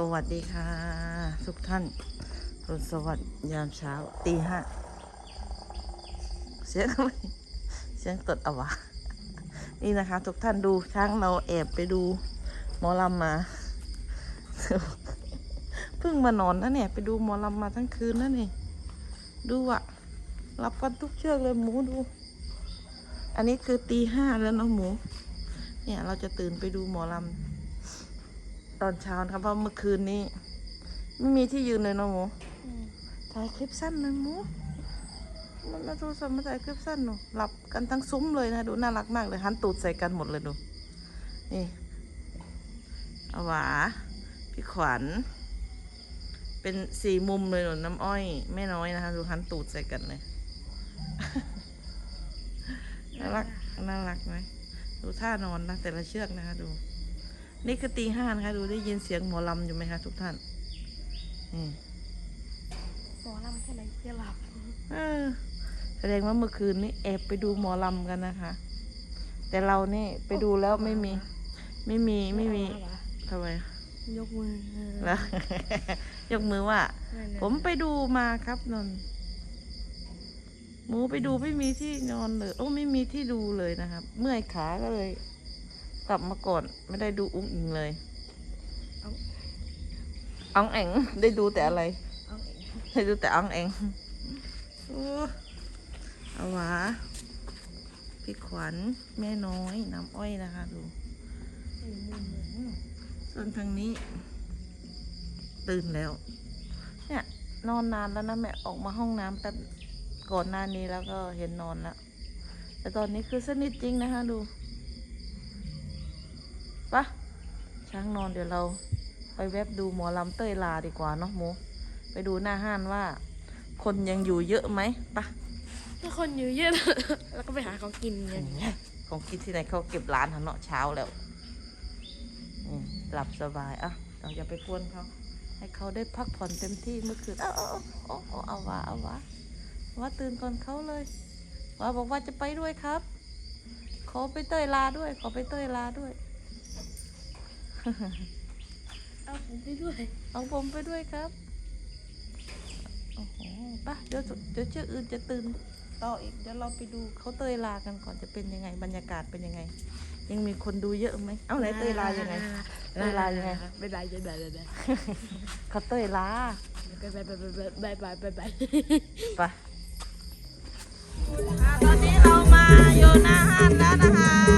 สวัสดีค่ะ ทุกท่านรุนสวัสดิ์ยามเช้าตีห้าเสียงอะไรเสียงตดอวะ นี่นะคะ ทุกท่านดูช้างเราแอบไปดูหมอลำมา เพิ่งมานอนนะเนี่ย ไปดูหมอลำมาทั้งคืนนะนี่ ดูอะรับกันทุกเชือกเลยหมูดู อันนี้คือตีห้าแล้วเนาะหมู เนี่ยเราจะตื่นไปดูหมอลำ ตอนเช้านะครับเพราะเมื่อคืนนี้ ไม่มีที่ยืนเลยเนาะหมูถ่ายคลิปสั้นเลยหมูมันมาโทรศัพท์มาถ่ายคลิปสั้นหนูหลับกันทั้งซุ้มเลยนะดูน่ารักมากเลยหันตูดใส่กันหมดเลยดูนี่อาหวาพี่ขวัญ เป็นสี่มุมเลยหนูน้ำอ้อยแม่น้อยนะคะดูหันตูดใส่กันเลยน่ารักน่ารักไหมดูท่านอนนะแต่ละเชือกนะคะดู นี่คือตีห้านะคะ ดูได้ยินเสียงหมอลำอยู่ไหมคะทุกท่านนี่หมอลำแค่ไหนเพื่อหลับเออแสดงว่าเมื่อคืนนี้แอบไปดูหมอลำกันนะคะ แต่เรานี่ไปดูแล้วไม่มี ไม่มีไม่มีทำไมยกมือแล้วยกมือว่านั่นน่ะผมไปดูมาครับนนท์หมูไปดูไม่มีที่นอนเลย โอ้ไม่มีที่ดูเลยนะครับ เมื่อยขาก็เลย กลับมาก่อน ไม่ได้ดูอุ้งอิงเลยอองแองได้ดูแต่อะไรเอาเองได้ดูแต่อองแองอู้เอาวะพี่ขวัญแม่น้อยน้ำอ้อยนะคะดูไอ้มุมเหมือนส่วนทางนี้ ตื่นแล้ว เนี่ย นอนนานแล้วนะแม่ออกมาห้องน้ำแป๊บก่อนหน้านี้แล้วก็เห็นนอนแล้วแต่ตอนนี้คือสนิทจริงนะคะดู ปะช้างนอนเดี๋ยวเราไปแวบดูหมอลำเต้ยลาดีกว่าเนาะหมูไปดูหน้าห้านว่า คนยังอยู่เยอะไหมปะถ้าคนอยู่เยอะ แล้วก็ไปหาของกินกันของกินที่ไหนเขาเก็บร้านหันเนาะเช้าแล้วอืมหลับสบายอะเราอย่าไปกวนเขาให้เขาได้พักผ่อนเต็มที่เมื่อคืนเอาเอาเอาเอาเอาวะเอาวะว่าตื่นก่อนเขาเลยว่าบอกว่าจะไปด้วยครับ ขอไปเต้ยลาด้วย ขอไปเต้ยลาด้วย เอาผมไปด้วย เอาผมไปด้วยครับ โอ้โหป่ะเดี๋ยวเดี๋ยวเชื่ออื่นจะตื่นต่ออีก เดี๋ยวเราไปดูเขาเตยลากันก่อนจะเป็นยังไง บรรยากาศเป็นยังไง ยังมีคนดูเยอะไหม เอ้าไหนเตยลายังไง เตยลายังไงบ๊ายบายบ๊ายบายบ๊ายบายเขาเตยลาบ๊ายบายบ๊ายบายบ๊ายบายบ๊ายบายไปตอนนี้เรามาอยู่หน้าห้านแล้วนะคะ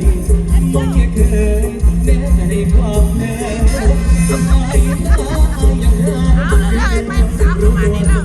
ยบอกแค่เคยแม้แต่ในความเหนื่อยทำไมต้องเอาอย่างนั้เอาละได้ไม่สามประมนี้แล้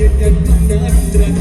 Yedek Nandra